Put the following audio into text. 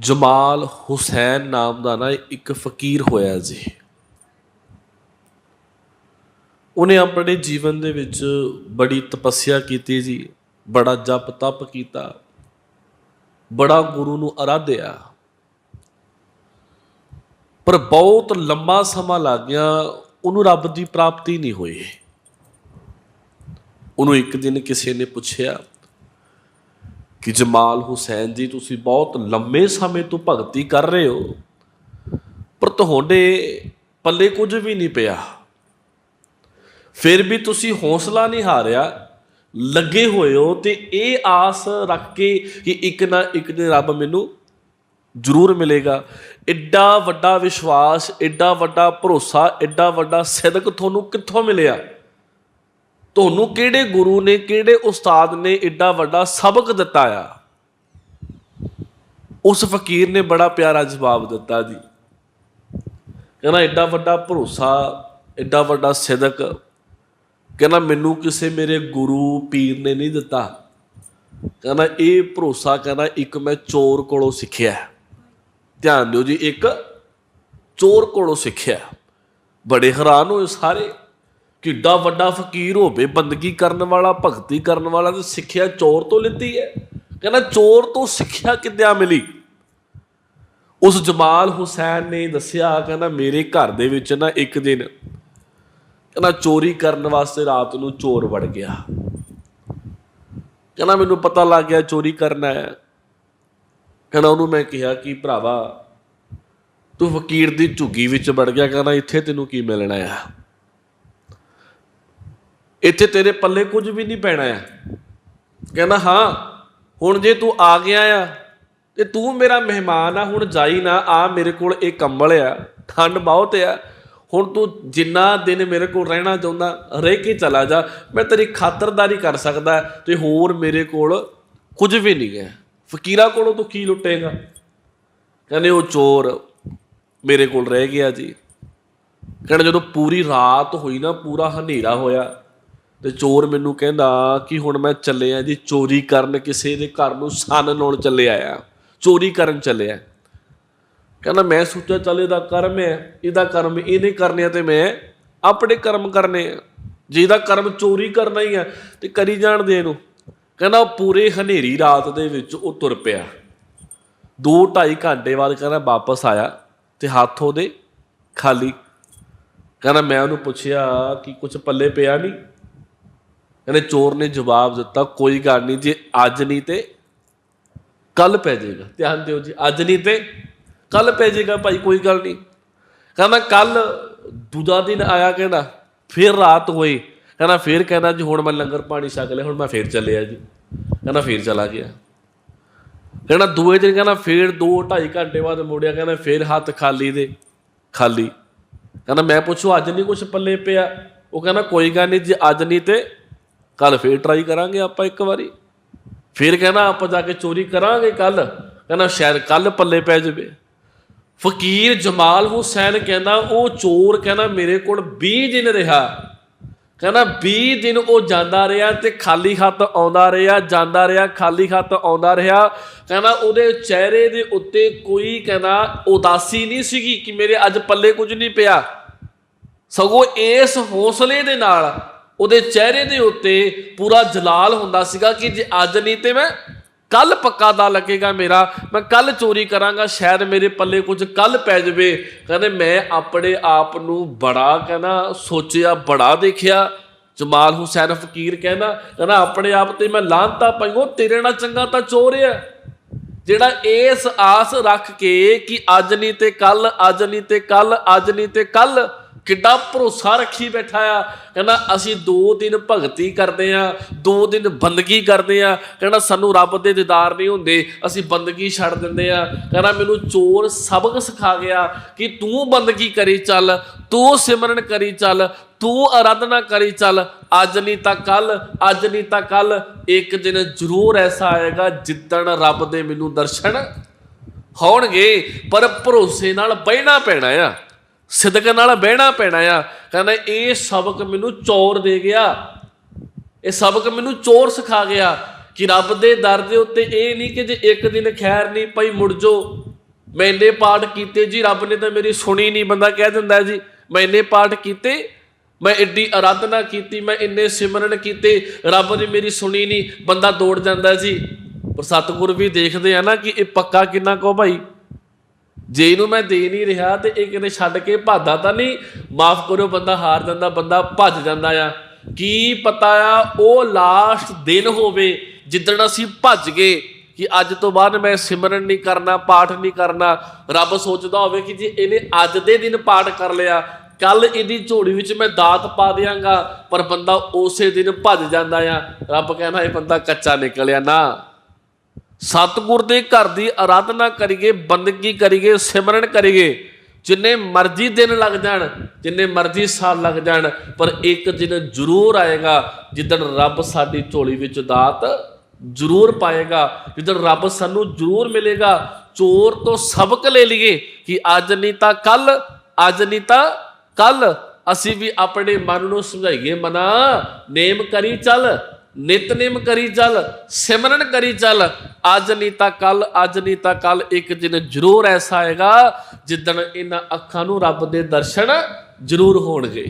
ਜਮਾਲ ਹੁਸੈਨ ਨਾਮ ਦਾ ਨਾ ਇੱਕ ਫਕੀਰ ਹੋਇਆ ਜੀ। ਉਹਨੇ ਆਪਣੇ ਜੀਵਨ ਦੇ ਵਿੱਚ ਬੜੀ ਤਪੱਸਿਆ ਕੀਤੀ ਜੀ, ਬੜਾ ਜਪ ਤਪ ਕੀਤਾ, ਬੜਾ ਗੁਰੂ ਨੂੰ ਅਰਾਧਿਆ। ਪਰ ਬਹੁਤ ਲੰਮਾ ਸਮਾਂ ਲੱਗ ਗਿਆ, ਉਹਨੂੰ ਰੱਬ ਦੀ ਪ੍ਰਾਪਤੀ ਨਹੀਂ ਹੋਈ। ਉਹਨੂੰ ਇੱਕ ਦਿਨ ਕਿਸੇ ਨੇ ਪੁੱਛਿਆ ਕਿ ਜਮਾਲ ਹੁਸੈਨ ਜੀ, ਤੁਸੀਂ ਬਹੁਤ ਲੰਮੇ ਸਮੇਂ ਤੋਂ ਭਗਤੀ ਕਰ ਰਹੇ ਹੋ, ਪਰ ਤੁਹਾਡੇ ਪੱਲੇ ਕੁਝ ਵੀ ਨਹੀਂ ਪਿਆ। ਫਿਰ ਵੀ ਤੁਸੀਂ ਹੌਸਲਾ ਨਹੀਂ ਹਾਰਿਆ, ਲੱਗੇ ਹੋਏ ਹੋ ਤੇ ਇਹ ਆਸ ਰੱਖ ਕੇ ਕਿ ਇੱਕ ਨਾ ਇੱਕ ਦਿਨ ਰੱਬ ਮੈਨੂੰ ਜ਼ਰੂਰ ਮਿਲੇਗਾ। ਐਡਾ ਵੱਡਾ ਵਿਸ਼ਵਾਸ ਐਡਾ ਵੱਡਾ ਭਰੋਸਾ ਐਡਾ ਵੱਡਾ ਸਿਦਕ ਤੁਹਾਨੂੰ ਕਿੱਥੋਂ ਮਿਲਿਆ? ਤੁਹਾਨੂੰ ਕਿਹੜੇ ਗੁਰੂ ਨੇ, ਕਿਹੜੇ ਉਸਤਾਦ ਨੇ ਐਡਾ ਵੱਡਾ ਸਬਕ ਦਿੱਤਾ ਆ? ਉਸ ਫਕੀਰ ਨੇ ਬੜਾ ਪਿਆਰਾ ਜਵਾਬ ਦਿੱਤਾ ਜੀ। ਕਹਿੰਦਾ ਐਡਾ ਵੱਡਾ ਭਰੋਸਾ ਐਡਾ ਵੱਡਾ ਸਿਦਕ। ਕਹਿੰਦਾ, ਮੈਨੂੰ ਕਿਸੇ ਮੇਰੇ ਗੁਰੂ ਪੀਰ ਨੇ ਨਹੀਂ ਦਿੱਤਾ। ਕਹਿੰਦਾ, ਇਹ ਭਰੋਸਾ ਕਹਿੰਦਾ, ਇੱਕ ਮੈਂ ਚੋਰ ਕੋਲੋਂ ਸਿੱਖਿਆ ਧਿਆਨ ਦਿਓ ਜੀ, ਇੱਕ ਚੋਰ ਕੋਲੋਂ ਸਿੱਖਿਆ ਬੜੇ ਹੈਰਾਨ ਹੋਏ ਸਾਰੇ। ਕਿੱਡਾ ਵੱਡਾ ਫਕੀਰ ਹੋਵੇ, ਬੰਦਗੀ ਕਰਨ ਵਾਲਾ, ਭਗਤੀ ਕਰਨ ਵਾਲਾ, ਤੇ ਸਿੱਖਿਆ ਚੋਰ ਤੋਂ ਲਿੱਤੀ ਹੈ। ਕਹਿੰਦਾ ਚੋਰ ਤੋਂ ਸਿੱਖਿਆ ਕਿੱਦਾਂ ਮਿਲੀ? ਉਸ ਜਮਾਲ ਹੁਸੈਨ ਨੇ ਦੱਸਿਆ, ਕਹਿੰਦਾ ਮੇਰੇ ਘਰ ਦੇ ਵਿੱਚ ਨਾ ਇੱਕ ਦਿਨ, ਕਹਿੰਦਾ ਚੋਰੀ ਕਰਨ ਵਾਸਤੇ ਰਾਤ ਨੂੰ ਚੋਰ ਵੜ ਗਿਆ। ਕਹਿੰਦਾ ਮੈਨੂੰ ਪਤਾ ਲੱਗ ਗਿਆ ਚੋਰੀ ਕਰਨਾ ਹੈ। ਕਹਿੰਦਾ ਉਹਨੂੰ ਮੈਂ ਕਿਹਾ ਕਿ ਭਰਾਵਾ, ਤੂੰ ਫਕੀਰ ਦੀ ਝੁੱਗੀ ਵਿੱਚ ਵੜ ਗਿਆ, ਕਹਿੰਦਾ ਇੱਥੇ ਤੈਨੂੰ ਕੀ ਮਿਲਣਾ ਆ? ਇੱਥੇ ਤੇਰੇ ਪੱਲੇ ਕੁਝ ਵੀ ਨਹੀਂ ਪੈਣਾ ਆ। ਕਹਿੰਦਾ, ਹਾਂ, ਹੁਣ ਜੇ ਤੂੰ ਆ ਗਿਆ ਆ, ਤੇ ਤੂੰ ਮੇਰਾ ਮਹਿਮਾਨ ਆ, ਹੁਣ ਜਾਈ ਨਾ, ਆ ਮੇਰੇ ਕੋਲ ਇਹ ਕੰਬਲ ਆ, ਠੰਡ ਬਹੁਤ ਆ। ਹੁਣ ਤੂੰ ਜਿੰਨਾ ਦਿਨ ਮੇਰੇ ਕੋਲ ਰਹਿਣਾ ਚਾਹੁੰਦਾ ਰਹਿ ਕੇ ਚਲਾ ਜਾ। ਮੈਂ ਤੇਰੀ ਖਾਤਰਦਾਰੀ ਕਰ ਸਕਦਾ, ਤੇ ਹੋਰ ਮੇਰੇ ਕੋਲ ਕੁਝ ਵੀ ਨਹੀਂ ਹੈ। ਫਕੀਰਾ ਕੋਲੋਂ ਤੂੰ ਕੀ ਲੁੱਟੇਗਾ? ਕਹਿੰਦੇ, ਉਹ ਚੋਰ ਮੇਰੇ ਕੋਲ ਰਹਿ ਗਿਆ ਜੀ। ਕਹਿੰਦਾ, ਜਦੋਂ ਪੂਰੀ ਰਾਤ ਹੋਈ ਨਾ, ਪੂਰਾ ਹਨੇਰਾ ਹੋਇਆ ਤੇ ਚੋਰ ਮੈਨੂੰ ਕਹਿੰਦਾ ਕਿ ਹੁਣ ਮੈਂ ਚੱਲਿਆ ਜੀ, ਚੋਰੀ ਕਰਨ ਕਿਸੇ ਦੇ ਘਰ ਨੂੰ ਸਾਨ ਲਾਉਣ ਚੱਲਿਆ ਆ ਚੋਰੀ ਕਰਨ ਚੱਲਿਆ ਕਹਿੰਦਾ ਮੈਂ ਸੋਚਿਆ ਚੱਲ ਇਹਦਾ ਕਰਮ ਹੈ, ਇਹਦਾ ਕਰਮ ਇਹਨੇ ਕਰਨੇ ਆ ਤੇ ਮੈਂ ਆਪਣੇ ਕਰਮ ਕਰਨੇ ਆ। ਜੇ ਇਹਦਾ ਕਰਮ ਚੋਰੀ ਕਰਨਾ ਹੀ ਆ ਤੇ ਕਰੀ ਜਾਣ ਦੇ ਇਹਨੂੰ। ਕਹਿੰਦਾ ਉਹ ਪੂਰੇ ਹਨੇਰੀ ਰਾਤ ਦੇ ਵਿੱਚ ਉਹ ਤੁਰ ਪਿਆ। 2.5 ਘੰਟੇ ਬਾਅਦ ਕਹਿੰਦਾ ਵਾਪਸ ਆਇਆ ਤੇ ਹੱਥ ਉਹਦੇ ਖਾਲੀ। ਕਹਿੰਦਾ ਮੈਂ ਉਹਨੂੰ ਪੁੱਛਿਆ ਕਿ ਕੁਝ ਪੱਲੇ ਪਿਆ ਨਹੀਂ? ਕਹਿੰਦੇ ਚੋਰ ਨੇ ਜਵਾਬ ਦਿੱਤਾ, ਕੋਈ ਗੱਲ ਨਹੀਂ ਜੇ, ਅੱਜ ਨਹੀਂ ਤੇ ਕੱਲ ਪੈ ਜਾਏਗਾ। ਧਿਆਨ ਦਿਓ ਜੀ, ਅੱਜ ਨਹੀਂ ਤੇ ਕੱਲ ਪੈ ਜਾਏਗਾ ਭਾਈ, ਕੋਈ ਗੱਲ ਨਹੀਂ। ਕਹਿੰਦਾ ਕੱਲ ਦੂਜਾ ਦਿਨ ਆਇਆ ਕਹਿੰਦਾ, ਫਿਰ ਰਾਤ ਹੋਈ। ਕਹਿੰਦਾ ਫਿਰ ਕਹਿੰਦਾ ਜੀ, ਹੁਣ ਮੈਂ ਲੰਗਰ ਪਾਣੀ ਛਕ ਲਿਆ, ਹੁਣ ਮੈਂ ਫਿਰ ਚੱਲਿਆ ਜੀ। ਕਹਿੰਦਾ ਫਿਰ ਚਲਾ ਗਿਆ। ਕਹਿੰਦਾ ਦੂਏ ਦਿਨ ਕਹਿੰਦਾ ਫਿਰ 2 2.5 ਘੰਟੇ ਬਾਅਦ ਮੁੜਿਆ, ਕਹਿੰਦਾ ਫਿਰ ਹੱਥ ਖਾਲੀ ਦੇ, ਖਾਲੀ। ਕਹਿੰਦਾ ਮੈਂ ਪੁੱਛੂ, ਅੱਜ ਨਹੀਂ ਕੁਝ ਪੱਲੇ ਪਿਆ? ਉਹ ਕਹਿੰਦਾ ਕੋਈ ਗੱਲ ਨਹੀਂ ਜੇ, ਅੱਜ ਨਹੀਂ ਤੇ ਕੱਲ ਫੇਰ ਟਰਾਈ ਕਰਾਂਗੇ ਆਪਾਂ ਇੱਕ ਵਾਰੀ। ਫਿਰ ਕਹਿੰਦਾ ਆਪਾਂ ਜਾ ਕੇ ਚੋਰੀ ਕਰਾਂਗੇ ਕੱਲ ਕਹਿੰਦਾ ਸ਼ਾਇਦ ਕੱਲ ਪੱਲੇ ਪੈ ਜਾਵੇ। ਫਕੀਰ ਜਮਾਲ ਹੁਸੈਨ ਕਹਿੰਦਾ, ਉਹ ਚੋਰ ਕਹਿੰਦਾ, ਮੇਰੇ ਕੋਲ 20 ਦਿਨ ਰਿਹਾ। ਕਹਿੰਦਾ 20 ਦਿਨ ਉਹ ਜਾਂਦਾ ਰਿਹਾ ਤੇ ਖਾਲੀ ਹੱਥ ਆਉਂਦਾ ਰਿਹਾ, ਜਾਂਦਾ ਰਿਹਾ, ਖਾਲੀ ਹੱਥ ਆਉਂਦਾ ਰਿਹਾ। ਕਹਿੰਦਾ, ਉਹਦੇ ਚਿਹਰੇ ਦੇ ਉੱਤੇ ਕੋਈ ਕਹਿੰਦਾ ਉਦਾਸੀ ਨਹੀਂ ਸੀਗੀ ਕਿ ਮੇਰੇ ਅੱਜ ਪੱਲੇ ਕੁਝ ਨਹੀਂ ਪਿਆ। ਸਗੋਂ ਇਸ ਹੌਸਲੇ ਦੇ ਨਾਲ ਉਹਦੇ ਚਿਹਰੇ ਦੇ ਉੱਤੇ ਪੂਰਾ ਜਲਾਲ ਹੁੰਦਾ ਸੀਗਾ ਕਿ ਜੇ ਅੱਜ ਨਹੀਂ ਤੇ ਮੈਂ ਕੱਲ ਪੱਕਾ ਦਾ ਲੱਗੇਗਾ ਮੇਰਾ, ਮੈਂ ਕੱਲ ਚੋਰੀ ਕਰਾਂਗਾ, ਸ਼ਾਇਦ ਮੇਰੇ ਪੱਲੇ ਕੁਝ ਕੱਲ ਪੈ ਜਾਵੇ। ਕਹਿੰਦੇ, ਮੈਂ ਆਪਣੇ ਆਪ ਨੂੰ ਬੜਾ ਕਹਿੰਦਾ, ਸੋਚਿਆ, ਬੜਾ ਦੇਖਿਆ। ਜਮਾਲ ਹੁਸੈਨ ਫਕੀਰ ਕਹਿੰਦਾ ਕਹਿੰਦਾ, ਆਪਣੇ ਆਪ ਤੇ ਮੈਂ ਲਾਂਤਾ ਉਹ ਤੇਰੇ ਨਾਲ ਚੰਗਾ ਤਾਂ ਚੋਰ ਹੈ ਜਿਹੜਾ ਇਸ ਆਸ ਰੱਖ ਕੇ ਕਿ ਅੱਜ ਨਹੀਂ ਤੇ ਕੱਲ ਅੱਜ ਨਹੀਂ ਤੇ ਕੱਲ ਅੱਜ ਨਹੀਂ ਤੇ ਕੱਲ ਕਿੱਡਾ ਭਰੋਸਾ ਰੱਖੀ ਬੈਠਾ ਆ। ਕਹਿੰਦਾ, ਅਸੀਂ 2 ਦਿਨ ਭਗਤੀ ਕਰਦੇ ਆ 2 ਦਿਨ ਬੰਦਗੀ ਕਰਦੇ ਆ। ਕਹਿੰਦਾ, ਸਾਨੂੰ ਰੱਬ ਦੇ ਦੀਦਾਰ ਨਹੀਂ ਹੁੰਦੇ, ਅਸੀਂ ਬੰਦਗੀ ਛੱਡ ਦਿੰਦੇ ਆ। ਕਹਿੰਦਾ, ਮੈਨੂੰ ਚੋਰ ਸਬਕ ਸਿਖਾ ਗਿਆ ਕਿ ਤੂੰ ਬੰਦਗੀ ਕਰੀ ਚੱਲ, ਤੂੰ ਸਿਮਰਨ ਕਰੀ ਚੱਲ, ਤੂੰ ਅਰਾਧਨਾ ਕਰੀ ਚੱਲ। ਅੱਜ ਨਹੀਂ ਤਾਂ ਕੱਲ, ਅੱਜ ਨਹੀਂ ਤਾਂ ਕੱਲ, ਇੱਕ ਦਿਨ ਜ਼ਰੂਰ ਐਸਾ ਆਏਗਾ ਜਿੱਦਣ ਰੱਬ ਦੇ ਮੈਨੂੰ ਦਰਸ਼ਨ ਹੋਣਗੇ। ਪਰ ਭਰੋਸੇ ਨਾਲ ਬਹਿਣਾ ਪੈਣਾ ਆ। ਸਿਦਕ ਨਾਲ ਬਹਿਣਾ ਪੈਣਾ ਆ। ਕਹਿੰਦਾ, ਇਹ ਸਬਕ ਮੈਨੂੰ ਚੋਰ ਦੇ ਗਿਆ। ਇਹ ਸਬਕ ਮੈਨੂੰ ਚੋਰ ਸਿਖਾ ਗਿਆ ਕਿ ਰੱਬ ਦੇ ਦਰ ਦੇ ਉੱਤੇ ਇਹ ਨਹੀਂ ਕਿ ਜੇ ਇੱਕ ਦਿਨ ਖੈਰ ਨਹੀਂ ਪਈ, ਮੁੜ ਜੋ ਮੈਂ ਇੰਨੇ ਪਾਠ ਕੀਤੇ ਜੀ, ਰੱਬ ਨੇ ਤਾਂ ਮੇਰੀ ਸੁਣੀ ਨਹੀਂ, ਬੰਦਾ ਕਹਿ ਦਿੰਦਾ ਜੀ, ਮੈਂ ਇੰਨੇ ਪਾਠ ਕੀਤੇ, ਮੈਂ ਐਡੀ ਆਰਾਧਨਾ ਕੀਤੀ, ਮੈਂ ਇੰਨੇ ਸਿਮਰਨ ਕੀਤੇ, ਰੱਬ ਨੇ ਮੇਰੀ ਸੁਣੀ ਨਹੀਂ, ਬੰਦਾ ਦੌੜ ਜਾਂਦਾ ਜੀ। ਪਰ ਸਤਿਗੁਰ ਵੀ ਦੇਖਦੇ ਆ ਨਾ ਕਿ ਇਹ ਪੱਕਾ ਕਿੰਨਾ ਕੋ ਭਾਈ। ਜੇ ਇਹਨੂੰ ਮੈਂ ਦੇ ਨਹੀਂ ਰਿਹਾ ਤੇ ਇਹ ਕਿਤੇ ਛੱਡ ਕੇ ਭਾਦਾ ਤਾਂ ਨਹੀਂ, ਮਾਫ ਕਰੋ ਬੰਦਾ ਹਾਰ ਜਾਂਦਾ, ਬੰਦਾ ਭੱਜ ਜਾਂਦਾ ਆ। ਕੀ ਪਤਾ ਆ, ਉਹ ਲਾਸਟ ਦਿਨ ਹੋਵੇ ਜਿੱਦਣ ਅਸੀਂ ਭੱਜ ਗਏ ਕਿ ਅੱਜ ਤੋਂ ਬਾਅਦ ਮੈਂ ਸਿਮਰਨ ਨਹੀਂ ਕਰਨਾ, ਪਾਠ ਨਹੀਂ ਕਰਨਾ। ਰੱਬ ਸੋਚਦਾ ਹੋਵੇ ਕਿ ਜੇ ਇਹਨੇ ਅੱਜ ਦੇ ਦਿਨ ਪਾਠ ਕਰ ਲਿਆ ਕੱਲ ਇਹਦੀ ਝੋਲੀ ਵਿੱਚ ਮੈਂ ਦਾਤ ਪਾ ਦਿਆਂਗਾ, ਪਰ ਬੰਦਾ ਉਸੇ ਦਿਨ ਭੱਜ ਜਾਂਦਾ ਆ। ਰੱਬ ਕਹਿੰਦਾ ਇਹ ਬੰਦਾ ਕੱਚਾ ਨਿਕਲਿਆ ਨਾ। ਸਤਿਗੁਰ ਦੇ ਘਰ ਦੀ ਆਰਾਧਨਾ ਕਰੀਏ, ਬੰਦਗੀ ਕਰੀਏ, ਸਿਮਰਨ ਕਰੀਏ। ਜਿੰਨੇ ਮਰਜ਼ੀ ਦਿਨ ਲੱਗ ਜਾਣ, ਜਿੰਨੇ ਮਰਜ਼ੀ ਸਾਲ ਲੱਗ ਜਾਣ, ਪਰ ਇੱਕ ਦਿਨ ਜ਼ਰੂਰ ਆਏਗਾ ਜਿੱਦਣ ਰੱਬ ਸਾਡੀ ਝੋਲੀ ਵਿੱਚ ਦਾਤ ਜ਼ਰੂਰ ਪਾਏਗਾ। ਜਿੱਦਣ ਰੱਬ ਸਾਨੂੰ ਜ਼ਰੂਰ ਮਿਲੇਗਾ, ਚੋਰ ਤੋਂ ਸਬਕ ਲੈ ਲਈਏ ਕਿ ਅੱਜ ਨਹੀਂ ਤਾਂ ਕੱਲ ਅੱਜ ਨਹੀਂ ਤਾਂ ਕੱਲ ਅਸੀਂ ਵੀ ਆਪਣੇ ਮਨ ਨੂੰ ਸਮਝਾਈਏ, ਮਨਾ, ਨੇਮ ਕਰੀ ਚੱਲ। ਨਿਤਨੇਮ ਕਰੀ ਚੱਲ ਸਿਮਰਨ ਕਰੀ ਚੱਲ ਅੱਜ ਨਹੀਂ ਤਾਂ ਕੱਲ ਅੱਜ ਨਹੀਂ ਤਾਂ ਕੱਲ ਇੱਕ ਦਿਨ ਜ਼ਰੂਰ ਐਸਾ ਆਏਗਾ ਜਿੱਦਣ ਇਹਨਾਂ ਅੱਖਾਂ ਨੂੰ ਰੱਬ ਦੇ ਦਰਸ਼ਨ ਜ਼ਰੂਰ ਹੋਣਗੇ।